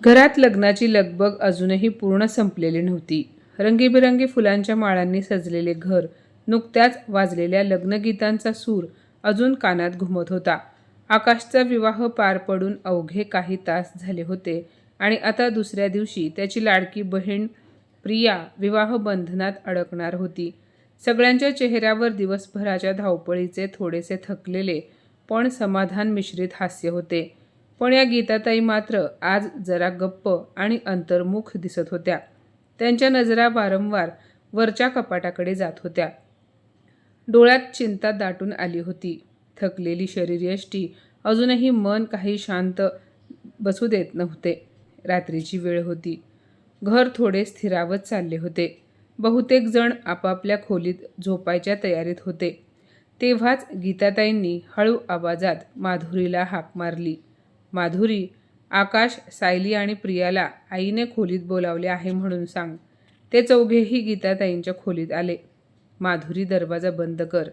घरात लग्नाची लगबग अजूनही पूर्ण संपलेली नव्हती. रंगीबेरंगी फुलांच्या माळांनी सजलेले घर नुकत्याच वाजलेल्या लग्नगीतांचा सूर अजून कानात घुमत होता. आकाशचा विवाह पार पडून अवघे काही तास झाले होते आणि आता दुसऱ्या दिवशी त्याची लाडकी बहीण प्रिया विवाह बंधनात अडकणार होती. सगळ्यांच्या चेहऱ्यावर दिवसभराच्या धावपळीचे थोडेसे थकलेले पण समाधान मिश्रित हास्य होते. पण या गीताताई मात्र आज जरा गप्प आणि अंतर्मुख दिसत होत्या. त्यांच्या नजरा वारंवार वरच्या कपाटाकडे जात होत्या. डोळ्यात चिंता दाटून आली होती. थकलेली शरीरयष्टी अजूनही मन काही शांत बसू देत नव्हते. रात्रीची वेळ होती. घर थोडे स्थिरावत चालले होते. बहुतेक जण आपापल्या खोलीत झोपायच्या तयारीत होते. तेव्हाच गीताताईंनी हळू आवाजात माधुरीला हाक मारली. माधुरी आकाश सायली आणि प्रियाला आईने खोलीत बोलावले आहे म्हणून सांग. ते चौघेही गीताताईंच्या खोलीत आले. माधुरी दरवाजा बंद कर.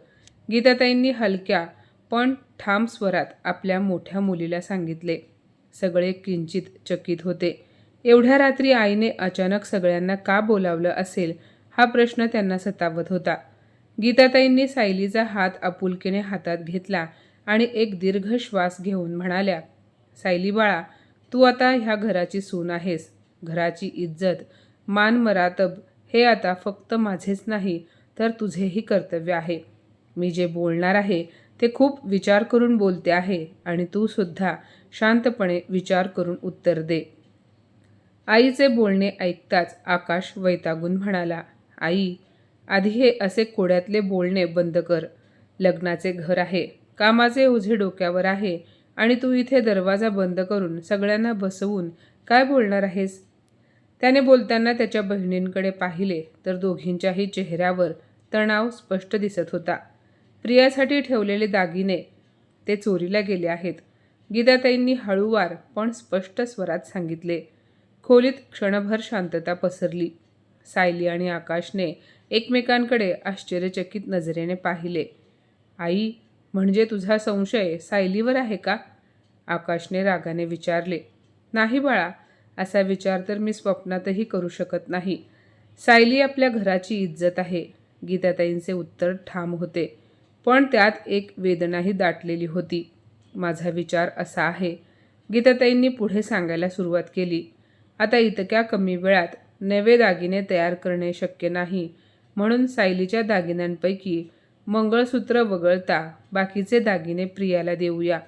गीताताईंनी हलक्या पण ठाम स्वरात आपल्या मोठ्या मुलीला सांगितले. सगळे किंचित चकित होते. एवढ्या रात्री आईने अचानक सगळ्यांना का बोलावलं असेल हा प्रश्न त्यांना सतावत होता. गीताताईंनी सायलीचा हात आपुलकीने हातात घेतला आणि एक दीर्घ श्वास घेऊन म्हणाल्या सायली बाळा तू आता ह्या घराची सून आहेस. घराची इज्जत मान मरातब हे आता फक्त माझेच नाही तर तुझेही कर्तव्य आहे. मी जे बोलणार आहे ते खूप विचार करून बोलते आहे आणि तू सुद्धा शांतपणे विचार करून उत्तर दे. आईचे बोलणे ऐकताच आकाश वैतागून म्हणाला आई आधी हे असे कोड्यातले बोलणे बंद कर. लग्नाचे घर आहे कामाचे ओझे डोक्यावर आहे आणि तू इथे दरवाजा बंद करून सगळ्यांना बसवून काय बोलणार आहेस? त्याने बोलताना त्याच्या बहिणींकडे पाहिले तर दोघींच्याही चेहऱ्यावर तणाव स्पष्ट दिसत होता. प्रियासाठी ठेवलेले दागिने ते चोरीला गेले आहेत. गीताताईंनी हळूवार पण स्पष्ट स्वरात सांगितले. खोलीत क्षणभर शांतता पसरली. सायली आणि आकाशने एकमेकांकडे आश्चर्यचकित नजरेने पाहिले. आई म्हणजे तुझा संशय सायलीवर आहे का? आकाशने रागाने विचारले. नाही बाळा असा विचार तर मी स्वप्नातही करू शकत नाही. सायली आपल्या घराची इज्जत आहे. गीताताईंचे उत्तर ठाम होते. पण त्यात एक वेदनाही दाटलेली होती. माझा विचार असा आहे. गीताताईंनी पुढे सांगायला सुरुवात केली. आता इतक्या कमी वेळात नवे दागिने तयार करणे शक्य नाही म्हणून सायलीच्या दागिन्यांपैकी मंगळसूत्र वगळता बाकीचे दागिने प्रियाला देऊया.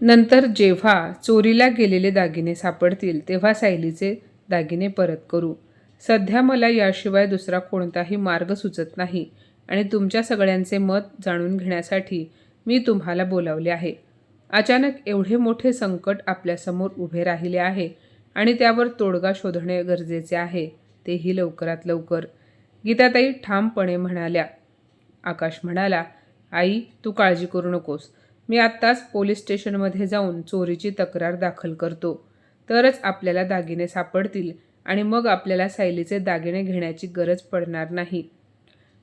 नंतर जेव्हा चोरीला गेलेले दागिने सापडतील तेव्हा सायलीचे दागिने परत करू. सध्या मला याशिवाय दुसरा कोणताही मार्ग सुचत नाही आणि तुमच्या सगळ्यांचे मत जाणून घेण्यासाठी मी तुम्हाला बोलावले आहे. अचानक एवढे मोठे संकट आपल्यासमोर उभे राहिले आहे आणि त्यावर तोडगा शोधणे गरजेचे आहे तेही लवकरात लवकर. गीताताई ठामपणे म्हणाल्या आकाश म्हणाला आई तू काळजी करू नकोस. मी आत्ताच पोलीस स्टेशनमध्ये जाऊन चोरीची तक्रार दाखल करतो. तरच आपल्याला दागिने सापडतील आणि मग आपल्याला सायलीचे दागिने घेण्याची गरज पडणार नाही.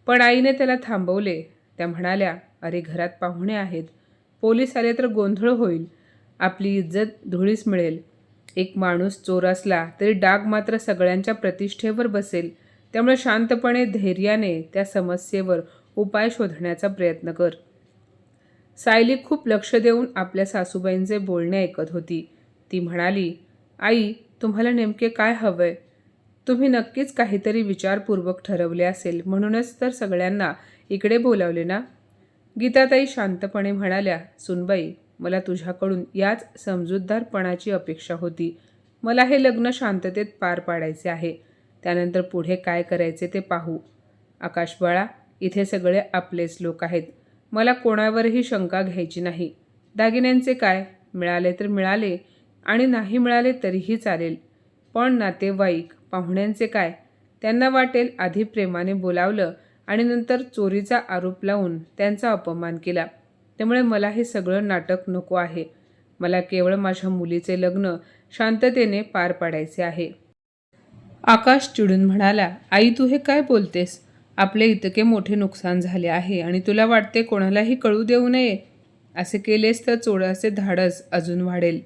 पण आईने त्याला थांबवले. त्या म्हणाल्या अरे घरात पाहुणे आहेत. पोलीस आले तर गोंधळ होईल. आपली इज्जत धुळीस मिळेल. एक माणूस चोर असला तरी डाग मात्र सगळ्यांच्या प्रतिष्ठेवर बसेल. त्यामुळे शांतपणे धैर्याने त्या समस्येवर उपाय शोधण्याचा प्रयत्न कर. सायली खूप लक्ष देऊन आपल्या सासूबाईंचे बोलणे ऐकत होती. ती म्हणाली आई तुम्हाला नेमके काय हवंय? तुम्ही नक्कीच काहीतरी विचारपूर्वक ठरवले असेल म्हणूनच तर सगळ्यांना इकडे बोलावले ना? गीताताई शांतपणे म्हणाल्या सुनबाई मला तुझ्याकडून याच समजूतदारपणाची अपेक्षा होती. मला हे लग्न शांततेत पार पाडायचे आहे. त्यानंतर पुढे काय करायचे ते पाहू. आकाश बाळा इथे सगळे आपलेच लोक आहेत. मला कोणावरही शंका घ्यायची नाही. दागिन्यांचे काय? मिळाले तर मिळाले आणि नाही मिळाले तरीही चालेल. पण नातेवाईक पाहुण्यांचे काय? त्यांना वाटेल आधी प्रेमाने बोलावलं आणि नंतर चोरीचा आरोप लावून त्यांचा अपमान केला. त्यामुळे मला हे सगळं नाटक नको आहे. मला केवळ माझ्या मुलीचे लग्न शांततेने पार पाडायचे आहे. आकाश चिडून म्हणाला आई तू हे काय बोलतेस? आपले इतके मोठे नुकसान झाले आहे आणि तुला वाटते कोणालाही कळू देऊ नये? असे केलेस तर चोराचे धाडस अजून वाढेल.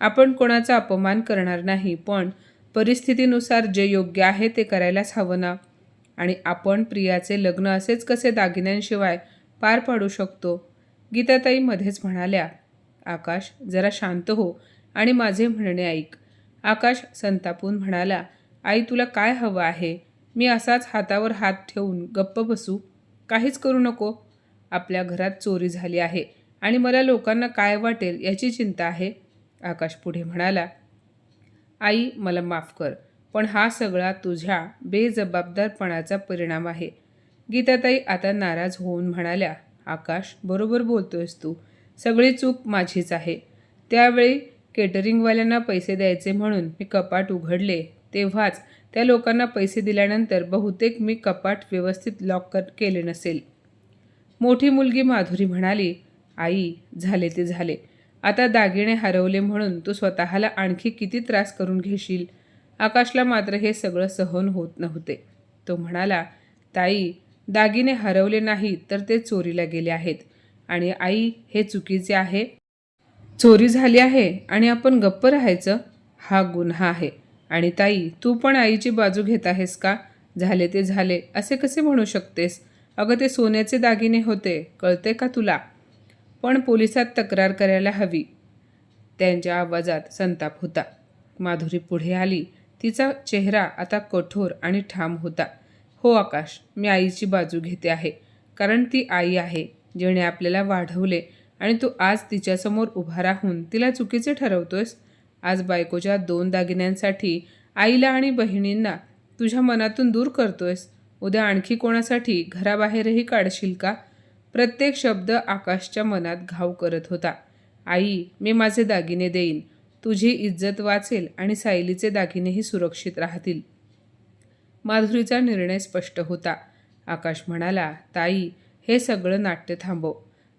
आपण कोणाचा अपमान करणार नाही पण परिस्थितीनुसार जे योग्य आहे ते करायलाच हवं ना? आणि आपण प्रियाचे लग्न असेच कसे दागिन्यांशिवाय पार पाडू शकतो? गीताताई मध्येच म्हणाल्या आकाश जरा शांत हो आणि माझे म्हणणे ऐक. आकाश संतापून म्हणाला आई तुला काय हवं आहे? मी असाच हातावर हात ठेवून गप्प बसू. काहीच करू नको. आपल्या घरात चोरी झाली आहे आणि मला लोकांना काय वाटेल याची चिंता आहे. आकाश पुढे म्हणाला आई मला माफ कर पण हा सगळा तुझ्या बेजबाबदारपणाचा परिणाम आहे. गीताताई आता नाराज होऊन म्हणाल्या आकाश बरोबर बोलतोयस तू. सगळी चूक माझीच आहे. त्यावेळी केटरिंगवाल्यांना पैसे द्यायचे म्हणून मी कपाट उघडले. तेव्हाच त्या लोकांना पैसे दिल्यानंतर बहुतेक मी कपाट व्यवस्थित लॉक कर केले नसेल. मोठी मुलगी माधुरी म्हणाली आई झाले ते झाले. आता दागिने हरवले म्हणून तू स्वतःला आणखी किती त्रास करून घेशील? आकाशला मात्र हे सगळं सहन होत नव्हते. तो म्हणाला ताई दागिने हरवले नाही तर ते चोरीला गेले आहेत. आणि आई हे चुकीचे आहे. चोरी झाली आहे आणि आपण गप्प राहायचं? हा गुन्हा आहे. आणि ताई तू पण आईची बाजू घेत आहेस का? झाले ते झाले. असे कसे म्हणू शकतेस? अगं ते सोन्याचे दागिने होते. कळते का तुला? पण पोलिसात तक्रार करायला हवी. त्यांच्या आवाजात संताप होता. माधुरी पुढे आली. तिचा चेहरा आता कठोर आणि ठाम होता. हो आकाश मी आईची बाजू घेते आहे. कारण ती आई आहे जिने आपल्याला वाढवले. आणि तू आज तिच्यासमोर उभा राहून तिला चुकीचे ठरवतोयस? आज बायकोच्या दोन दागिन्यांसाठी आईला आणि बहिणींना तुझ्या मनातून दूर करतोयस. उद्या आणखी कोणासाठी घराबाहेरही काढशील का? प्रत्येक शब्द आकाशच्या मनात घाव करत होता. आई मी माझे दागिने देईन. तुझी इज्जत वाचेल आणि सायलीचे दागिनेही सुरक्षित राहतील. माधुरीचा निर्णय स्पष्ट होता. आकाश म्हणाला ताई हे सगळं नाट्य थांबव.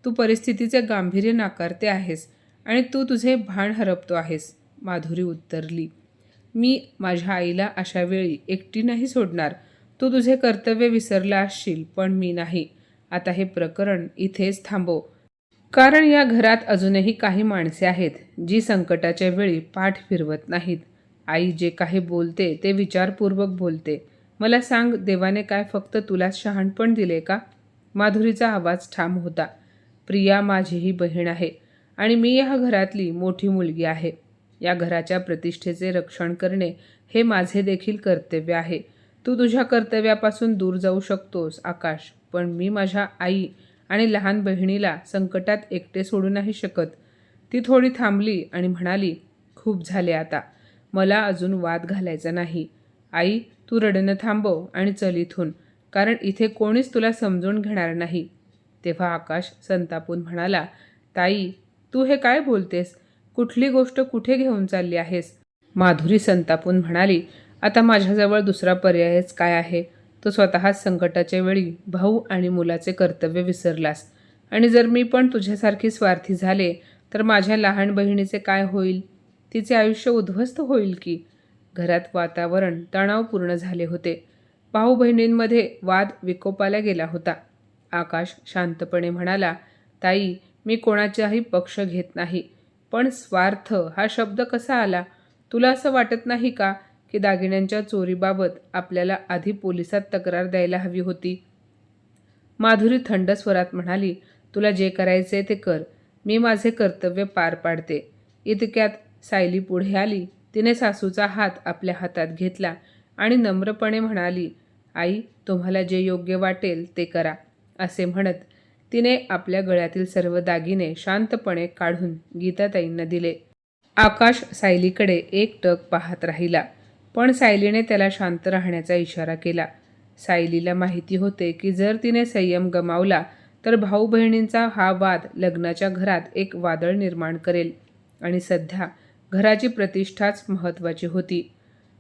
तू परिस्थितीचे गांभीर्य नाकारते आहेस आणि तू तुझे भान हरपतो आहेस. माधुरी उत्तरली मी माझ्या आईला अशा वेळी एकटी नाही सोडणार. तू तुझे कर्तव्य विसरला असशील पण मी नाही. आता हे प्रकरण इथेच थांबव. कारण या घरात अजूनही काही माणसे आहेत जी संकटाच्या वेळी पाठ फिरवत नाहीत. आई जे काही बोलते ते विचारपूर्वक बोलते. मला सांग देवाने काय फक्त तुलाच शहाणपण दिले का? माधुरीचा आवाज ठाम होता. प्रिया माझीही बहीण आहे आणि मी या घरातली मोठी मुलगी आहे. या घराच्या प्रतिष्ठेचे रक्षण करणे हे माझे देखील कर्तव्य आहे. तू तुझ्या कर्तव्यापासून दूर जाऊ शकतोस आकाश पण मी माझ्या आई आणि लहान बहिणीला संकटात एकटे सोडू नाही शकत. ती थोडी थांबली आणि म्हणाली खूप झाले आता. मला अजून वाद घालायचा नाही. आई तू रडणं थांबव आणि चल इथून कारण इथे कोणीच तुला समजून घेणार नाही. तेव्हा आकाश संतापून म्हणाला ताई तू हे काय बोलतेस? कुठली गोष्ट कुठे घेऊन चालली आहेस? माधुरी संतापून म्हणाली आता माझ्याजवळ दुसरा पर्यायच काय आहे? तो स्वतःच संकटाच्या वेळी भाऊ आणि मुलाचे कर्तव्य विसरलास. आणि जर मी पण तुझ्यासारखी स्वार्थी झाले तर माझ्या लहान बहिणीचे काय होईल? तिचे आयुष्य उद्ध्वस्त होईल की? घरात वातावरण तणावपूर्ण झाले होते. भाऊ बहिणींमध्ये वाद विकोपाला गेला होता. आकाश शांतपणे म्हणाला ताई मी कोणाचाही पक्ष घेत नाही. पण स्वार्थ हा शब्द कसा आला? तुला असं वाटत नाही का की दागिन्यांच्या चोरीबाबत आपल्याला आधी पोलिसात तक्रार द्यायला हवी होती? माधुरी थंड स्वरात म्हणाली तुला जे करायचे ते कर. मी माझे कर्तव्य पार पाडते. इतक्यात सायली पुढे आली. तिने सासूचा हात आपल्या हातात घेतला आणि नम्रपणे म्हणाली आई तुम्हाला जे योग्य वाटेल ते करा असे म्हणत तिने आपल्या गळ्यातील सर्व दागिने शांतपणे काढून गीताताईंना दिले. आकाश सायलीकडे एक टक पाहत राहिला पण सायलीने त्याला शांत राहण्याचा इशारा केला. सायलीला माहिती होते की जर तिने संयम गमावला तर भाऊ बहिणींचा हा वाद लग्नाच्या घरात एक वादळ निर्माण करेल आणि सध्या घराची प्रतिष्ठाच महत्त्वाची होती.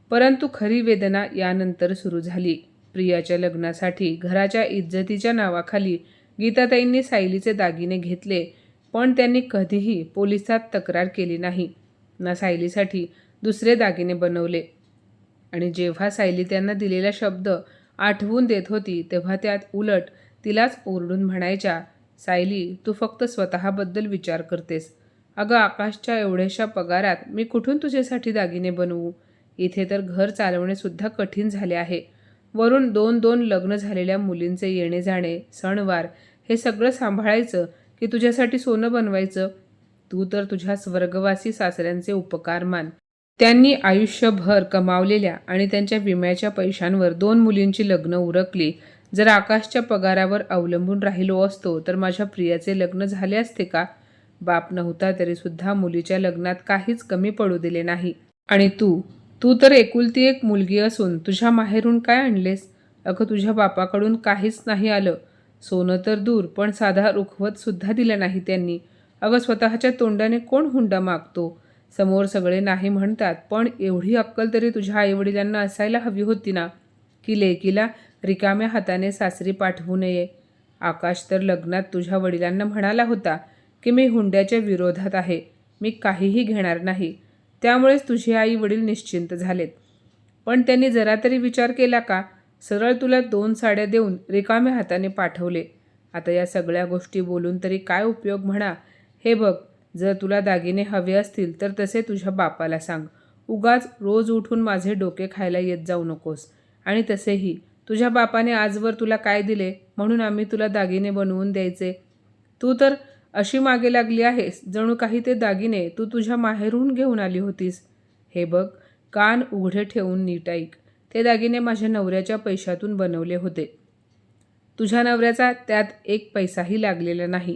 परंतु खरी वेदना यानंतर सुरू झाली. प्रियाच्या लग्नासाठी घराच्या इज्जतीच्या नावाखाली गीताताईंनी सायलीचे दागिने घेतले पण त्यांनी कधीही पोलिसात तक्रार केली नाही. ना सायलीसाठी दुसरे दागिने बनवले. आणि जेव्हा सायली त्यांना दिलेला शब्द आठवून देत होती तेव्हा त्यात उलट तिलाच ओरडून म्हणायच्या सायली तू फक्त स्वतःबद्दल विचार करतेस. अगं आकाशच्या एवढ्याशा पगारात मी कुठून तुझ्यासाठी दागिने बनवू? इथे तर घर चालवणेसुद्धा कठीण झाले आहे. वरून दोन दोन लग्न झालेल्या मुलींचे येणे जाणे सणवार हे सगळं सांभाळायचं की तुझ्यासाठी सोनं बनवायचं? तू तर तुझ्या स्वर्गवासी सासऱ्यांचे उपकार मान. त्यांनी आयुष्यभर कमावलेल्या आणि त्यांच्या विम्याच्या पैशांवर दोन मुलींची लग्न उरकली. जर आकाशच्या पगारावर अवलंबून राहिलो असतो तर माझ्या प्रियाचे लग्न झाले असते का? बाप नव्हता तरीसुद्धा मुलीच्या लग्नात काहीच कमी पडू दिले नाही. आणि तू? तू तर एकुलती एक मुलगी असून तुझ्या माहेरून काय आणलेस? अगं तुझ्या बापाकडून काहीच नाही आलं. सोनं तर दूर पण साधा रुखवतसुद्धा दिलं नाही त्यांनी. अगं स्वतःच्या तोंडाने कोण हुंडा मागतो? समोर सगळे नाही म्हणतात पण एवढी अक्कल तरी तुझ्या आईवडिलांना असायला हवी होती ना? की लेकीला रिकाम्या हाताने सासरी पाठवू नये? आकाश तर लग्नात तुझ्या वडिलांना म्हणाला होता की मी हुंड्याच्या विरोधात आहे. मी काहीही घेणार नाही. त्यामुळेच तुझे आई वडील निश्चिंत झालेत. पण त्यांनी जरा तरी विचार केला का? सरळ तुला दोन साड्या देऊन रिकाम्या हाताने पाठवले. आता या सगळ्या गोष्टी बोलून तरी काय उपयोग म्हणा? हे बघ जर तुला दागिने हवे असतील तर तसे तुझ्या बापाला सांग. उगाच रोज उठून माझे डोके खायला येत जाऊ नकोस. आणि तसेही तुझ्या बापाने आजवर तुला काय दिले? म्हणून आम्ही तुला दागिने बनवून द्यायचे. तू तर अशी मागे लागली आहेस जणू काही ते दागिने तू तुझ्या माहेरून घेऊन आली होतीस. हे बघ कान उघडे ठेवून नीट ऐक. ते दागिने माझ्या नवऱ्याच्या पैशातून बनवले होते. तुझ्या नवऱ्याचा त्यात एक पैसाही लागलेला नाही.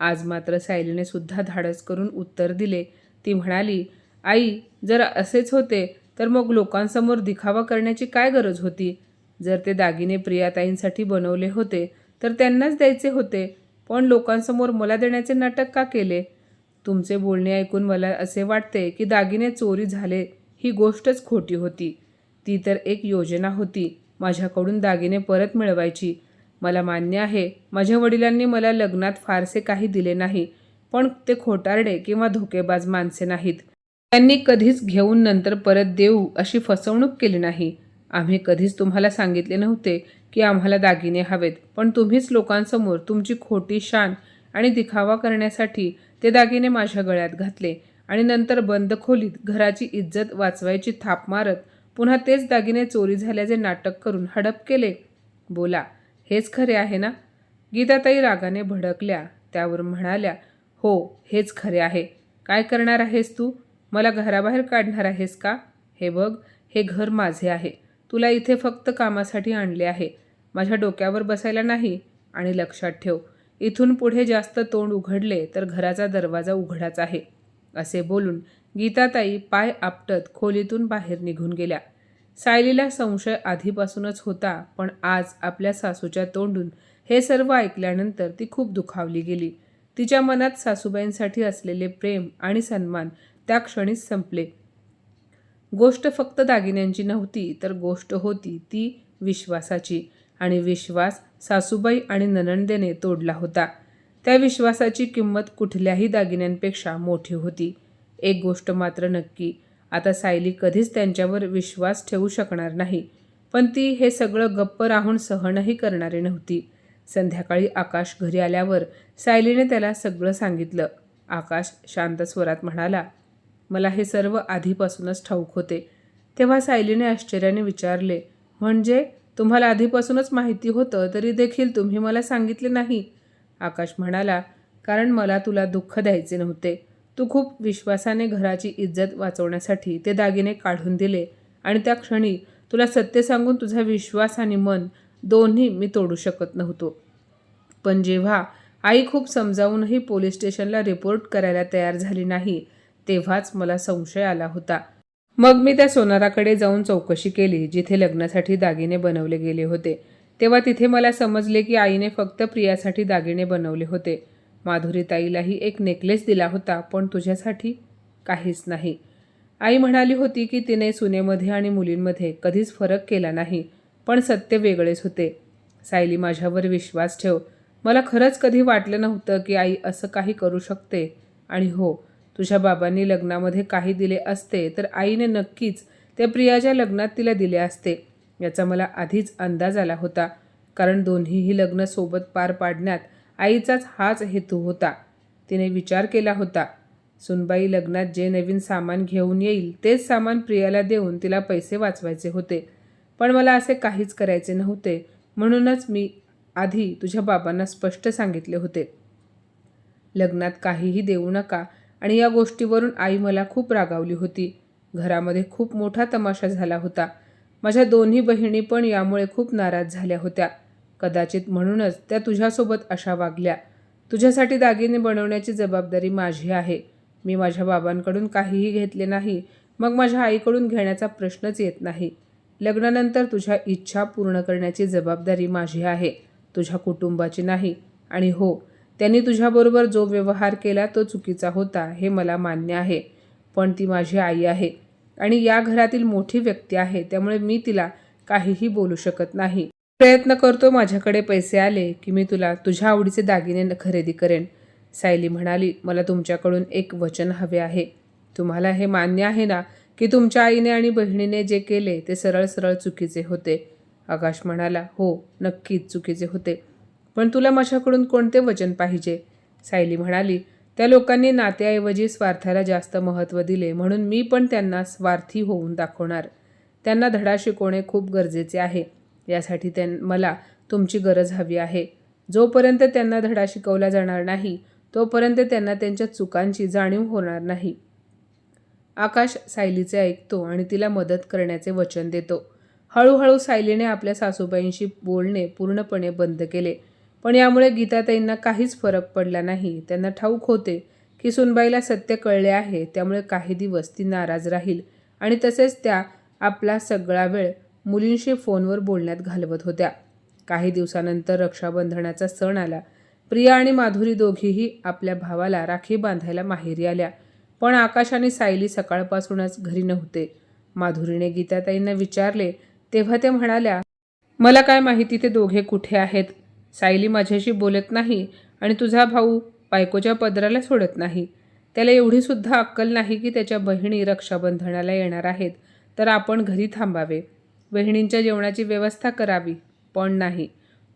आज मात्र सायलीने सुद्धा धाडस करून उत्तर दिले. ती म्हणाली आई जर असेच होते तर मग लोकांसमोर दिखावा करण्याची काय गरज होती? जर ते दागिने प्रियाताईंसाठी बनवले होते तर त्यांनाच द्यायचे होते. पण लोकांसमोर मला देण्याचे नाटक का केले? तुमचे बोलणे ऐकून मला असे वाटते की दागिने चोरी झाले ही गोष्टच खोटी होती. ती तर एक योजना होती. माझ्याकडून दागिने परत मिळवायची. मला मान्य आहे माझ्या वडिलांनी मला लग्नात फारसे काही दिले नाही पण ते खोटारडे किंवा धोकेबाज माणसे नाहीत. त्यांनी कधीच घेऊन नंतर परत देऊ अशी फसवणूक केली नाही. आम्ही कधीच तुम्हाला सांगितले नव्हते की आम्हाला दागिने हवेत पण तुम्हीच लोकांसमोर तुमची खोटी शान आणि दिखावा करण्यासाठी ते दागिने माझ्या गळ्यात घातले आणि नंतर बंद खोलीत घराची इज्जत वाचवायची थाप मारत पुन्हा तेच दागिने चोरी झाल्याचे नाटक करून हडप केले. बोला हेच खरे आहे ना? गीताताई रागाने भडकल्या. त्यावर म्हणाल्या हो हेच खरे आहे. काय करणार आहेस तू? मला घराबाहेर काढणार आहेस का? हे बघ हे घर माझे आहे. तुला इथे फक्त कामासाठी आणले आहे. माझ्या डोक्यावर बसायला नाही. आणि लक्षात ठेव इथून पुढे जास्त तोंड उघडले तर घराचा दरवाजा उघडाच आहे. असे बोलून गीताताई पाय आपटत खोलीतून बाहेर निघून गेल्या. सायलीला संशय आधीपासूनच होता पण आज आपल्या सासूच्या तोंडून हे सर्व ऐकल्यानंतर ती खूप दुखावली गेली. तिच्या मनात सासूबाईंसाठी असलेले प्रेम आणि सन्मान त्या क्षणीच संपले. गोष्ट फक्त दागिन्यांची नव्हती तर गोष्ट होती ती विश्वासाची आणि विश्वास सासूबाई आणि ननंदेने तोडला होता. त्या विश्वासाची किंमत कुठल्याही दागिन्यांपेक्षा मोठी होती. एक गोष्ट मात्र नक्की. आता सायली कधीच त्यांच्यावर विश्वास ठेवू शकणार नाही. पण ती हे सगळं गप्प राहून सहनही करणारी नव्हती. संध्याकाळी आकाश घरी आल्यावर सायलीने त्याला सगळं सांगितलं. आकाश शांत स्वरात म्हणाला मला हे सर्व आधीपासूनच ठाऊक होते. तेव्हा सायलीने आश्चर्याने विचारले म्हणजे तुम्हाला आधीपासूनच माहिती होतं तरी देखील तुम्ही मला सांगितले नाही? आकाश म्हणाला कारण मला तुला दुःख द्यायचे नव्हते. तू खूप विश्वासाने घराची इज्जत वाचवण्यासाठी ते दागिने काढून दिले आणि त्या क्षणी तुला सत्य सांगून तुझा विश्वास आणि मन दोन्ही मी तोडू शकत नव्हतो. पण जेव्हा आई खूप समजावूनही पोलीस स्टेशनला रिपोर्ट करायला तयार झाली नाही तेव्हाच मला संशय आला होता. मग मी त्या सोनाराकडे जाऊन चौकशी केली जिथे लग्नासाठी दागिने बनवले गेले होते. तेव्हा तिथे मला समजले की आईने फक्त प्रियासाठी दागिने बनवले होते. माधुरीताईलाही एक नेकलेस दिला होता पण तुझ्यासाठी काहीच नाही. आई म्हणाली होती की तिने सुनेमध्ये आणि मुलींमध्ये कधीच फरक केला नाही पण सत्य वेगळेच होते. सायली माझ्यावर विश्वास ठेव. मला खरंच कधी वाटलं नव्हतं की आई असं काही करू शकते. आणि हो तुझ्या बाबांनी लग्नामध्ये काही दिले असते तर आईने नक्कीच ते प्रियाच्या लग्नात तिला दिले असते. याचा मला आधीच अंदाज आला होता कारण दोन्हीही लग्न सोबत पार पाडण्यात आईचाच हाच हेतू होता. तिने विचार केला होता सुनबाई लग्नात जे नवीन सामान घेऊन येईल तेच सामान प्रियाला देऊन तिला पैसे वाचवायचे होते. पण मला असे काहीच करायचे नव्हते म्हणूनच मी आधी तुझ्या बाबांना स्पष्ट सांगितले होते. लग्नात काहीही देऊ नका आणि या गोष्टीवरून आई मला खूप रागावली होती. घरामध्ये खूप मोठा तमाशा झाला होता. माझ्या दोन्ही बहिणी पण यामुळे खूप नाराज झाल्या होत्या. कदाचित म्हणूनच त्या तुझ्यासोबत अशा वागल्या. तुझ्यासाठी दागिने बनवण्याची जबाबदारी माझी आहे. मी माझ्या बाबांकडून काहीही घेतले नाही. मग माझ्या आईकडून घेण्याचा प्रश्नच येत नाही. लग्नानंतर तुझ्या इच्छा पूर्ण करण्याची जबाबदारी माझी आहे. तुझ्या कुटुंबाची नाही. आणि हो त्यांनी तुझ्याबरोबर जो व्यवहार केला तो चुकीचा होता हे मला मान्य आहे. पण ती माझी आई आहे. आणि या घरातील मोठी व्यक्ती आहे त्यामुळे मी तिला काहीही बोलू शकत नाही. प्रयत्न करतो माझ्याकडे पैसे आले की मी तुला तुझ्या आवडीचे दागिने खरेदी करेन. सायली म्हणाली मला तुमच्याकडून एक वचन हवे आहे. तुम्हाला हे मान्य आहे ना की तुमच्या आईने आणि बहिणीने जे केले ते सरळ सरळ चुकीचे होते? आकाश म्हणाला हो नक्कीच चुकीचे होते. पण तुला माझ्याकडून कोणते वचन पाहिजे? सायली म्हणाली त्या लोकांनी नात्याऐवजी स्वार्थाला जास्त महत्त्व दिले म्हणून मी पण त्यांना स्वार्थी होऊन दाखवणार. त्यांना धडा शिकवणे खूप गरजेचे आहे. यासाठी त्यां मला तुमची गरज हवी आहे. जोपर्यंत त्यांना धडा शिकवला जाणार नाही तोपर्यंत त्यांना त्यांच्या चुकांची जाणीव होणार नाही. आकाश सायलीचे ऐकतो आणि तिला मदत करण्याचे वचन देतो. हळूहळू सायलीने आपल्या सासूबाईंशी बोलणे पूर्णपणे बंद केले. पण यामुळे गीताताईंना काहीच फरक पडला नाही. त्यांना ठाऊक होते की सुनबाईला सत्य कळले आहे त्यामुळे काही दिवस ती नाराज राहील. आणि तसेच त्या आपला सगळा वेळ मुलींशी फोनवर बोलण्यात घालवत होत्या. काही दिवसानंतर रक्षाबंधनाचा सण आला. प्रिया आणि माधुरी दोघीही आपल्या भावाला राखी बांधायला माहेरी आल्या. पण आकाश आणि सायली सकाळपासूनच घरी नव्हते. माधुरीने गीताताईंना विचारले तेव्हा त्या म्हणाल्या मला काय माहिती ते दोघे कुठे आहेत? सायली माझ्याशी बोलत नाही आणि तुझा भाऊ बायकोच्या पदराला सोडत नाही. त्याला एवढीसुद्धा अक्कल नाही की त्याच्या बहिणी रक्षाबंधनाला येणार आहेत तर आपण घरी थांबावे. बहिणींच्या जेवणाची व्यवस्था करावी. पण नाही.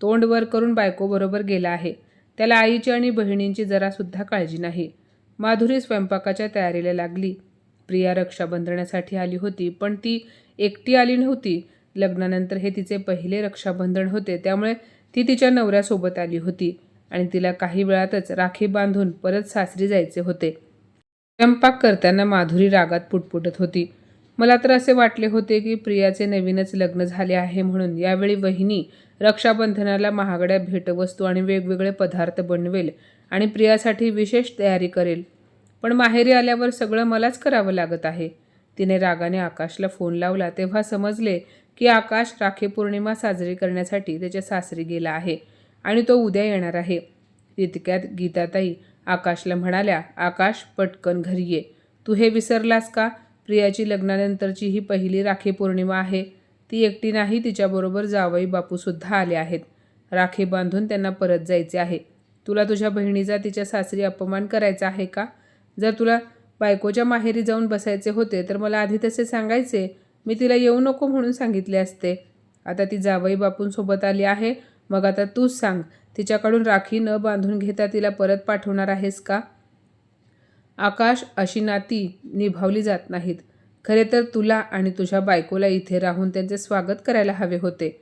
तोंड वर करून बायकोबरोबर गेला आहे. त्याला आईची आणि बहिणींची जरासुद्धा काळजी नाही. माधुरी स्वयंपाकाच्या तयारीला लागली. प्रिया रक्षाबंधनासाठी आली होती पण ती एकटी आली नव्हती. लग्नानंतर हे तिचे पहिले रक्षाबंधन होते त्यामुळे ती तिच्या नवऱ्यासोबत आली होती आणि तिला काही वेळातच राखी बांधून परत सासरी जायचे होते. स्वयंपाक करताना माधुरी रागात पुटपुटत होती. मला तर असे वाटले होते की प्रियाचे नवीनच लग्न झाले आहे म्हणून यावेळी वहिनी रक्षाबंधनाला महागड्या भेटवस्तू आणि वेगवेगळे पदार्थ बनवेल आणि प्रियासाठी विशेष तयारी करेल. पण माहेरी आल्यावर सगळं मलाच करावं लागत आहे. तिने रागाने आकाशला फोन लावला तेव्हा समजले की आकाश राखी पौर्णिमा साजरी करण्यासाठी त्याच्या सासरी गेला आहे आणि तो उद्या येणार आहे. तितक्यात गीताताई आकाशला म्हणाल्या आकाश पटकन घरी ये. तू हे विसरलास का? प्रियाची लग्नानंतरची ही पहिली राखी पौर्णिमा आहे. ती एकटी नाही तिच्याबरोबर जावई बापूसुद्धा आले आहेत. राखी बांधून त्यांना परत जायचे आहे. तुला तुझ्या बहिणीचा तिच्या सासरी अपमान करायचा आहे का? जर तुला बायकोच्या माहेरी जाऊन बसायचे होते तर मला आधी तसे सांगायचे. मी तिला येऊ नको म्हणून सांगितले असते. आता ती जावई बापूंसोबत आली आहे. मग आता तूच सांग तिच्याकडून राखी न बांधून घेता तिला परत पाठवणार आहेस का? आकाश अशी नाती निभावली जात नाहीत. खरे तर तुला आणि तुझ्या बायकोला इथे राहून त्यांचे स्वागत करायला हवे होते.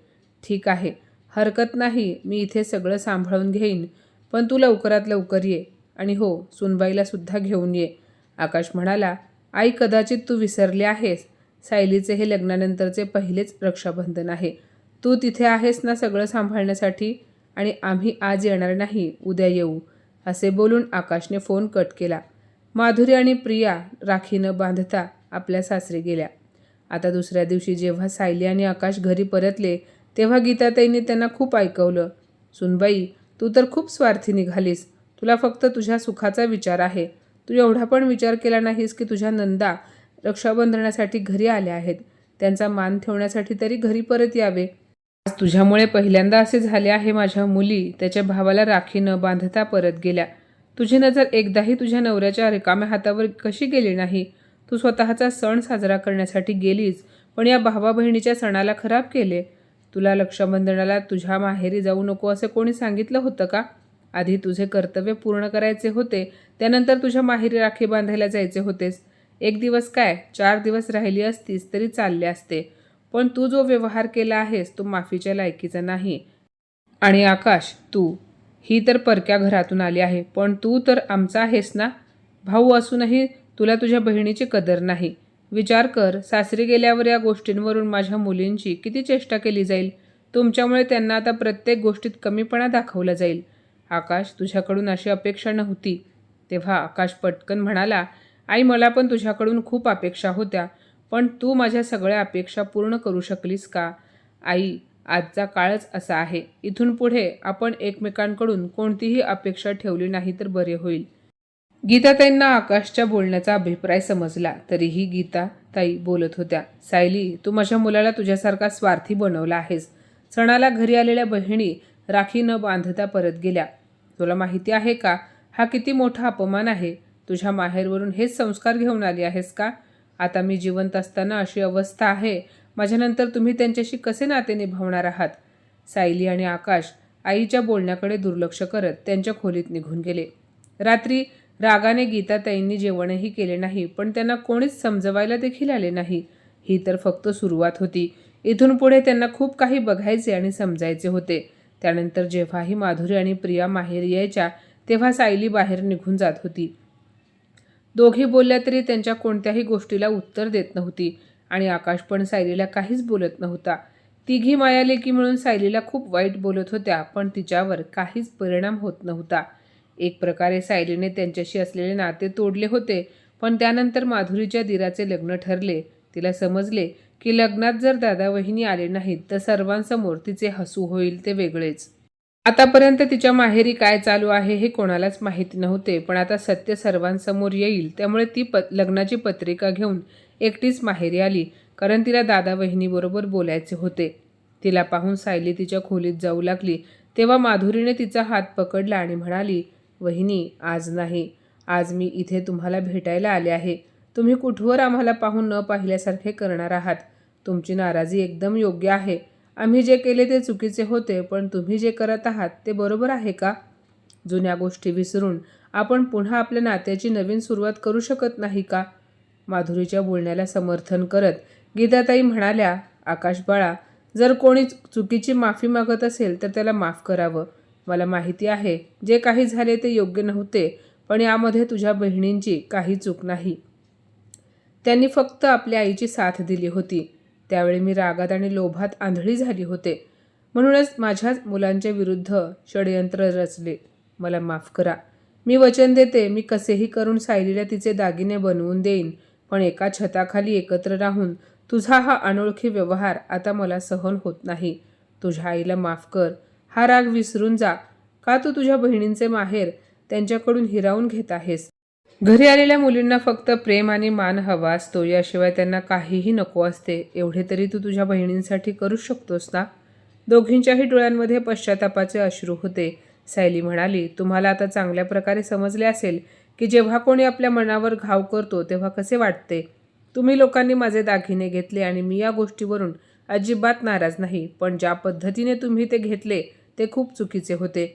ठीक आहे. हरकत नाही. मी इथे सगळं सांभाळून घेईन. पण तू लवकरात लवकर ये. आणि हो सुनबाईला सुद्धा घेऊन ये. आकाश म्हणाला आई कदाचित तू विसरली आहेस. सायलीचे हे लग्नानंतरचे पहिलेच रक्षाबंधन आहे. तू तिथे आहेस ना सगळं सांभाळण्यासाठी? आणि आम्ही आज येणार नाही. उद्या येऊ. असे बोलून आकाशने फोन कट केला. माधुरी आणि प्रिया राखीनं बांधता आपल्या सासरी गेल्या. आता दुसऱ्या दिवशी जेव्हा सायली आणि आकाश घरी परतले तेव्हा गीताताईंनी त्यांना खूप ऐकवलं. सुनबाई तू तर खूप स्वार्थी निघालीस. तुला फक्त तुझ्या सुखाचा विचार आहे. तू एवढा पण विचार केला नाहीस की तुझ्या नंदा रक्षाबंधनासाठी घरी आल्या आहेत. त्यांचा मान ठेवण्यासाठी तरी घरी परत यावे. आज तुझ्यामुळे पहिल्यांदा असे झाले आहे माझ्या मुली. त्याच्या भावाला राखी न बांधता परत गेल्या. तुझी नजर एकदाही तुझ्या नवऱ्याच्या रिकाम्या हातावर कशी गेली नाही? तू स्वतःचा सण साजरा करण्यासाठी गेलीस पण या भावा बहिणीच्या सणाला खराब केले. तुला लक्षबंधनाला तुझ्या माहेरी जाऊ नको असे कोणी सांगितलं होतं का? आधी तुझे कर्तव्य पूर्ण करायचे होते त्यानंतर तुझ्या माहेरी राखी बांधायला जायचे होतेस. एक दिवस काय चार दिवस राहिली असतीस तरी चालले असते. पण तू जो व्यवहार केला आहेस तो माफीच्या लायकीचा नाही. आणि आकाश तू ही तर परक्या घरातून आली आहे. पण तू तर आमचा आहेस ना? भाऊ असूनही तुला तुझ्या बहिणीची कदर नाही. विचार कर सासरी गेल्यावर या गोष्टींवरून माझ्या मुलींची किती चेष्टा केली जाईल? तुमच्यामुळे त्यांना आता प्रत्येक गोष्टीत कमीपणा दाखवला जाईल. आकाश तुझ्याकडून अशी अपेक्षा नव्हती. तेव्हा आकाश पटकन म्हणाला आई मला पण तुझ्याकडून खूप अपेक्षा होत्या. पण तू माझ्या सगळ्या अपेक्षा पूर्ण करू शकलीस का? आई आजचा काळच असा आहे. इथून पुढे आपण एकमेकांकडून कोणतीही अपेक्षा ठेवली नाही तर बरे होईल. गीताताईंना आकाशच्या बोलण्याचा अभिप्राय समजला. तरीही गीता ताई बोलत होत्या सायली तू माझ्या मुलाला तुझ्यासारखा स्वार्थी बनवला आहेस. सणाला घरी आलेल्या बहिणी राखी न बांधता परत गेल्या. तुला माहिती आहे का? हा किती मोठा अपमान आहे. तुझ्या माहेरवरून हेच संस्कार घेऊन आली आहेस का? आता मी जिवंत असताना अशी अवस्था आहे. माझ्यानंतर तुम्ही त्यांच्याशी कसे नाते निभावणार आहात? सायली आणि आकाश आईच्या बोलण्याकडे दुर्लक्ष करत त्यांच्या खोलीत निघून गेले. रात्री रागाने गीताताईंनी जेवणही केले नाही पण त्यांना कोणीच समजवायला देखील आले नाही. ही तर फक्त सुरुवात होती. इथून पुढे त्यांना खूप काही बघायचे आणि समजायचे होते. त्यानंतर जेव्हाही माधुरी आणि प्रिया माहेर यायच्या तेव्हा सायली बाहेर निघून जात होती. दोघी बोलल्या तरी त्यांच्या कोणत्याही गोष्टीला उत्तर देत नव्हती. आणि आकाश पण सायलीला काहीच बोलत नव्हता. तिघी मायालेकी मिळून सायलीला खूप वाईट बोलत होत्या पण तिच्यावर काहीच परिणाम होत नव्हता. एक प्रकारे सायलीने त्यांच्याशी असलेले नाते तोडले होते पण त्यानंतर माधुरीच्या दिराचे लग्न ठरले. तिला समजले की लग्नात जर दादा वहिनी आले नाहीत तर सर्वांसमोर तिचे हसू होईल ते वेगळेच. आतापर्यंत तिच्या माहेरी काय चालू आहे हे कोणालाच माहीत नव्हते पण आता सत्य सर्वांसमोर येईल त्यामुळे ती प लग्नाची पत्रिका घेऊन एकटीच माहेरी आली कारण तिला दादा वहिनीबरोबर बोलायचे होते. तिला पाहून सायली तिच्या खोलीत जाऊ लागली. तेव्हा माधुरीने तिचा हात पकडला आणि म्हणाली वहिनी आज नाही. आज मी इथे तुम्हाला भेटायला आले आहे. तुम्ही कुठवर आम्हाला पाहून न पाहिल्यासारखे करणार आहात? तुमची नाराजी एकदम योग्य आहे. आम्ही जे केले ते चुकीचे होते पण तुम्ही जे करत आहात ते बरोबर आहे का? जुन्या गोष्टी विसरून आपण पुन्हा आपल्या नात्याची नवीन सुरुवात करू शकत नाही का? माधुरीच्या बोलण्याला समर्थन करत गीताताई म्हणाल्या आकाश बाळा जर कोणी चुकीची माफी मागत असेल तर त्याला माफ करावं. मला माहिती आहे जे काही झाले ते योग्य नव्हते पण यामध्ये तुझ्या बहिणींची काही चूक नाही. त्यांनी फक्त आपल्या आईची साथ दिली होती. त्यावेळी मी रागात आणि लोभात आंधळी झाली होते. म्हणूनच माझ्याच मुलांच्या विरुद्ध षडयंत्र रचले. मला माफ करा. मी वचन देते मी कसेही करून सायलीला तिचे दागिने बनवून देईन. पण एका छताखाली एकत्र राहून तुझा हा अनोळखी व्यवहार आता मला सहन होत नाही. तुझ्या आईला माफ कर. हा राग विसरून जा. का तू तुझ्या बहिणींचे माहेर त्यांच्याकडून हिरावून घेत आहेस? घरी आलेल्या मुलींना फक्त प्रेम आणि मान हवा असतो. याशिवाय त्यांना काहीही नको असते. एवढे तरी तू तुझ्या बहिणींसाठी करू शकतोस ना? दोघींच्याही डोळ्यांमध्ये पश्चातापाचे अश्रू होते. सायली म्हणाली तुम्हाला आता चांगल्या प्रकारे समजले असेल की जेव्हा कोणी आपल्या मनावर घाव करतो तेव्हा कसे वाटते? तुम्ही लोकांनी माझे दागिने घेतले आणि मी या गोष्टीवरून अजिबात नाराज नाही पण ज्या पद्धतीने तुम्ही ते घेतले ते खूप चुकीचे होते.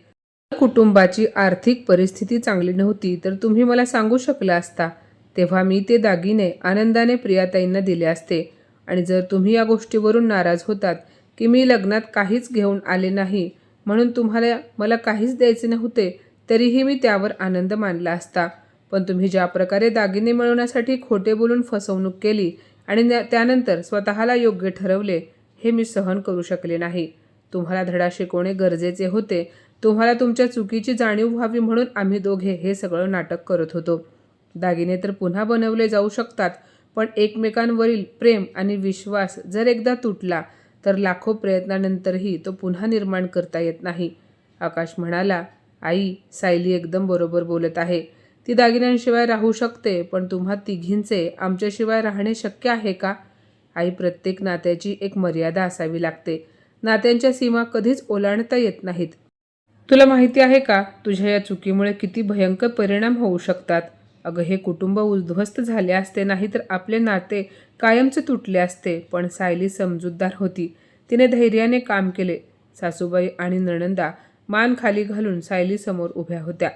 कुटुंबाची आर्थिक परिस्थिती चांगली नव्हती तर तुम्ही मला सांगू शकला असता. तेव्हा मी ते दागिने आनंदाने प्रियाताईंना दिले असते. आणि जर तुम्ही या गोष्टीवरून नाराज होतात की मी लग्नात काहीच घेऊन आले नाही म्हणून तुम्हाला मला काहीच द्यायचे नव्हते तरीही मी त्यावर आनंद मानला असता. पण तुम्ही ज्या प्रकारे दागिने मिळवण्यासाठी खोटे बोलून फसवणूक केली आणि न- त्यानंतर स्वतःला योग्य ठरवले हे मी सहन करू शकले नाही. तुम्हाला धडा शिकवणे गरजेचे होते. तुम्हाला तुमच्या चुकीची जाणीव व्हावी म्हणून आम्ही दोघे हे सगळं नाटक करत होतो. दागिने तर पुन्हा बनवले जाऊ शकतात पण एकमेकांवरील प्रेम आणि विश्वास जर एकदा तुटला तर लाखो प्रयत्नानंतरही तो पुन्हा निर्माण करता येत नाही. आकाश म्हणाला आई सायली एकदम बरोबर बोलत आहे. ती दागिन्यांशिवाय राहू शकते पण तुम्हा तिघींचे आमच्याशिवाय राहणे शक्य आहे का? आई प्रत्येक नात्याची एक मर्यादा असावी लागते. नात्यांच्या सीमा कधीच ओलांडता येत नाहीत. तुला माहिती आहे का तुझ्या या चुकीमुळे किती भयंकर परिणाम होऊ शकतात? अगं हे कुटुंब उद्ध्वस्त झाले असते नाही तर आपले नाते कायमचे तुटले असते पण सायली समजूतदार होती. तिने धैर्याने काम केले. सासूबाई आणि नणंदा मान खाली घालून सायली समोर उभ्या होत्या.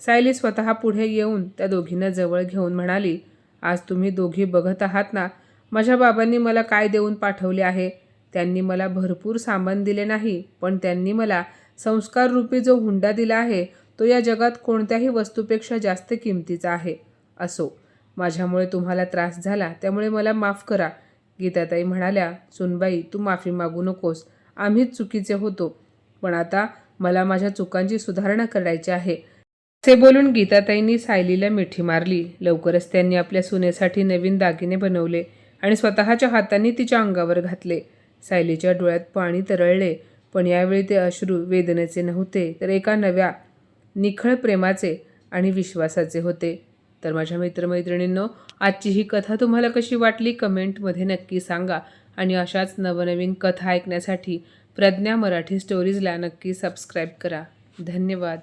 सायली स्वतः पुढे येऊन त्या दोघींना जवळ घेऊन म्हणाली आज तुम्ही दोघी बघत आहात ना? माझ्या बाबांनी मला काय देऊन पाठवले आहे? त्यांनी मला भरपूर सामान दिले नाही पण त्यांनी मला संस्कार रूपी जो हुंडा दिला आहे तो या जगात कोणत्याही वस्तूपेक्षा जास्त किमतीचा आहे. असो माझ्यामुळे तुम्हाला त्रास झाला त्यामुळे मला माफ करा गीताताई म्हणाल्या सुनबाई तू माफी मागू नकोस. आम्हीच चुकीचे होतो. पण आता मला माझ्या चुकांची सुधारणा करायची आहे. असे बोलून गीताताईंनी सायलीला मिठी मारली. लवकरच त्यांनी आपल्या सुनेसाठी नवीन दागिने बनवले आणि स्वतःच्या हातांनी तिच्या अंगावर घातले. सायलीच्या डोळ्यात पाणी तरळले पण यावेळी ते अश्रू वेदनेचे नव्हते तर एका नव्या निखळ प्रेमाचे आणि विश्वासाचे होते. तर माझ्या मित्रमैत्रिणींनो आजची ही कथा तुम्हाला कशी वाटली? कमेंटमध्ये नक्की सांगा. आणि अशाच नवनवीन कथा ऐकण्यासाठी प्रज्ञा मराठी स्टोरीजला नक्की सबस्क्राईब करा. धन्यवाद.